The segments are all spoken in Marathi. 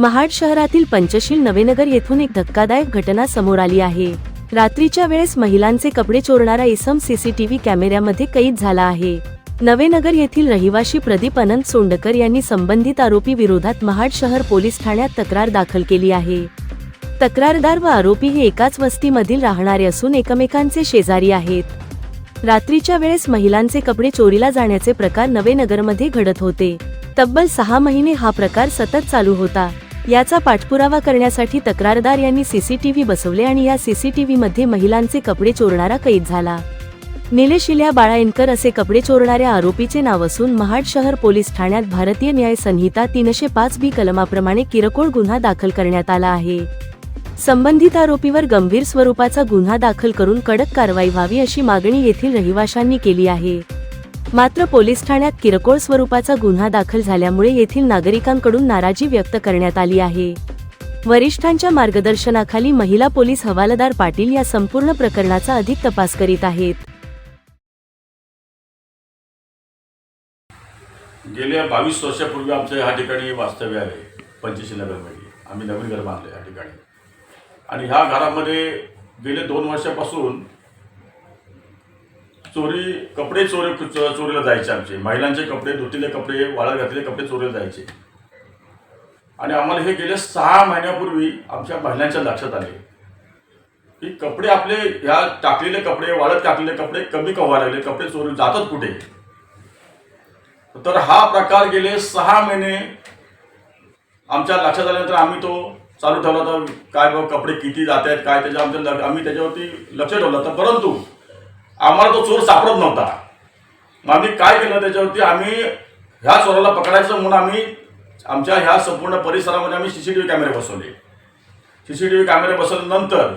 महाड शहरातील पंचशील नवेनगर येथून एक धक्कादायक घटना समोर आली आहे. रात्रीच्या वेळेस महिलांचे कपडे चोरणारा इसम सीसीटीव्ही कॅमेऱ्यामध्ये कैद झाला आहे. नवेनगर येथील रहिवाशी प्रदीप अनंत सोंडकर यांनी संबंधित आरोपी विरोधात महाड शहर पोलीस ठाण्यात तक्रार दाखल केली आहे. तक्रारदार व आरोपी हे एकाच वस्तीमधील राहणारे असून एकमेकांचे शेजारी आहेत. रात्रीच्या वेळेस महिलांचे कपडे चोरीला जाण्याचे प्रकार नवेनगरमध्ये घडत होते. तब्बल सहा महिने हा प्रकार सतत चालू होता. याचा पाठपुरावा करण्यासाठी तक्रारदार यांनी सीसीटीव्ही बसवले आणि या सीसीटीव्ही मध्ये महिलांचे कपडे चोरणारा कैद झाला. निलेश इल्या बाळायनकर असे कपडे चोरणाऱ्या आरोपीचे नाव असून महाड शहर पोलीस ठाण्यात भारतीय न्याय संहिता तीनशे पाच बी कलमाप्रमाणे किरकोळ गुन्हा दाखल करण्यात आला आहे. संबंधित आरोपीवर गंभीर स्वरूपाचा गुन्हा दाखल करून कडक कारवाई व्हावी अशी मागणी येथील रहिवाशांनी केली आहे. मात्र पोलीस ठाण्यात किरकोळ स्वरूपाचा गुन्हा दाखल झाल्यामुळे येथील नागरिकांकडून नाराजी व्यक्त करण्यात आली आहे. वरिष्ठांच्या मार्गदर्शनाखाली महिला पोलीस हवालदार पाटील या संपूर्ण प्रकरणाचा अधिक तपास करीत आहेत. गेल्या बावीस वर्षापूर्वी आमचं ह्या ठिकाणी वास्तव्य आहे पंचशी नगरमध्ये. आम्ही नवीन घर बांधलं या ठिकाणी. आणि ह्या घरामध्ये गेले दोन वर्षापासून चोरी कपडे चोरी चोरीला जायचे आमचे. महिलांचे कपडे धुतलेले कपडे वाळत घातलेले कपडे चोरीला जायचे. आणि आम्हाला हे गेल्या सहा महिन्यापूर्वी आमच्या महिलांच्या लक्षात आले. की कपडे आपले ह्या टाकलेले कपडे वाळत टाकलेले कपडे कमी कव्हा लागले? कपडे चोरी जातात कुठे? तर हा प्रकार गेले सहा महिने आमच्या लक्षात आल्यानंतर आम्ही तो चालू ठेवला होता. काय बाबा कपडे किती जात आहेत काय त्याच्या आमच्या आम्ही त्याच्यावरती लक्ष ठेवलं होतं. परंतु आम्हाला तो चोर सापडत नव्हता. मग आम्ही काय केलं त्याच्यावरती आम्ही ह्या चोराला पकडायचं म्हणून आम्ही आमच्या ह्या संपूर्ण परिसरामध्ये आम्ही सी सी टी व्ही कॅमेरे बसवले. सी सी टी व्ही कॅमेरे बसवल्यानंतर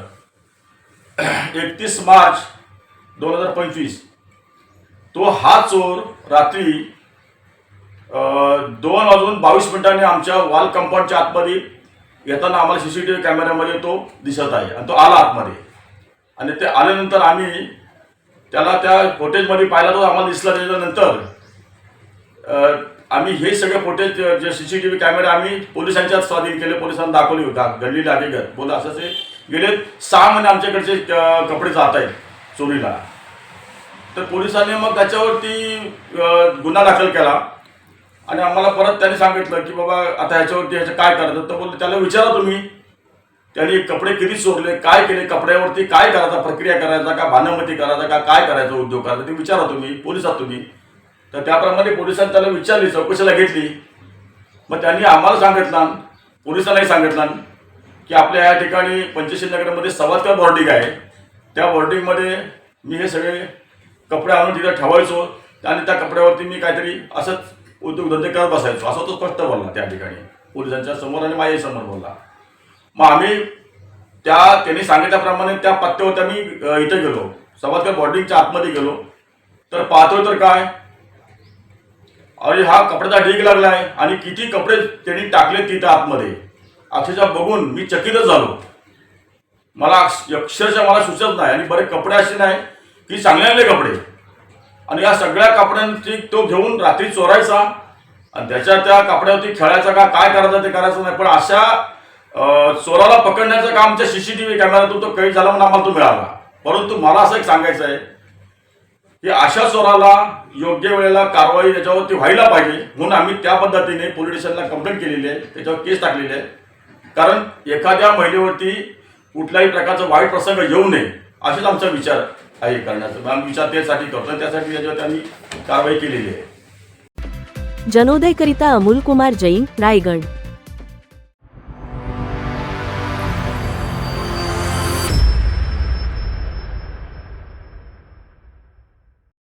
एकतीस मार्च दोन हजार पंचवीस तो हा चोर रात्री दोन वाजून बावीस मिनिटांनी आमच्या वॉल कंपाऊंडच्या आतमध्ये येताना आम्हाला सी सी टी व्ही कॅमेऱ्यामध्ये तो दिसत आहे. आणि तो आला आतमध्ये. आणि ते आल्यानंतर आम्ही त्याला त्या फुटेजमध्ये पाहिला तो आम्हाला दिसला त्याच्यानंतर. आम्ही हे सगळे फुटेज जे सी सी टी व्ही कॅमेरे आम्ही पोलिसांच्या स्वाधीन केले पोलिसांना दाखवले होता. घडलेले हकीकत बोला असं ते गेले सहा महिने आमच्याकडचे कपडे जात आहेत चोरीला. तर पोलिसांनी मग त्याच्यावरती गुन्हा दाखल केला. आणि आम्हाला परत त्याने सांगितलं की बाबा आता ह्याच्यावरती ह्याचं काय करायचं तर बोलले त्याला विचारा तुम्ही. त्यांनी कपडे किती चोरले काय केले कपड्यावरती काय करायचा प्रक्रिया करायचा का भानमती करायचा का काय करायचं उद्योग करायचा ते विचारा तुम्ही पोलिसात तुम्ही. तर त्याप्रमाणे पोलिसांनी त्याला विचारली चौकशीला घेतली. मग त्यांनी आम्हाला सांगितलं पोलिसांनाही सांगितलं की आपल्या या ठिकाणी पंचशील नगरमध्ये सवादकर बॉर्डिंग आहे. त्या बॉर्डिंगमध्ये मी हे सगळे कपडे आणून तिथे ठेवायचो आणि त्या कपड्यावरती मी काहीतरी असंच उद्योगधंदे करत बसायचो. असं तो स्पष्ट बोलला त्या ठिकाणी. पोलिसांच्या समोर आणि माझ्याही समोर बोलला. मग आम्ही त्या त्यांनी सांगितल्याप्रमाणे त्या पत्त्यावरती आम्ही इथे गेलो. सवादकर बॉर्डिंगच्या आतमध्ये गेलो. तर पाहतोय तर काय? अरे हा कपड्याचा ढीग लागलाय आणि किती कपडे त्यांनी टाकले तिथं आतमध्ये. अक्षरशः बघून मी चकितच झालो. मला अक्षरशः मला सुचत नाही आणि बरे कपडे असे नाही की चांगले कपडे. आणि या सगळ्या कपड्यांची तो घेऊन रात्री चोरायचा. आणि त्याच्या त्या कपड्यावरती खेळायचा का काय करायचं ते करायचं नाही. पण अशा चोराला पकडण्याचं काम आमच्या सीसीटीव्ही कॅमेऱ्यातून तो कैद झाला म्हणून आम्हाला तो मिळाला. परंतु मला असं एक सांगायचं आहे की अशा चोराला योग्य वेळेला कारवाई त्याच्यावरती व्हायला पाहिजे म्हणून आम्ही त्या पद्धतीने पोलीस स्टेशनला कंप्लेंट केलेली आहे. त्याच्यावर केस टाकलेली आहे. कारण एखाद्या महिलेवरती कुठल्याही प्रकारचा वाईट प्रसंग येऊ नये असेच आमचा विचार आहे करण्याचा. आम्ही विचार त्यासाठी करतो त्यासाठी त्याच्यावरती आम्ही कारवाई केलेली आहे. जनोदयकरिता अमोल कुमार जैन रायगड.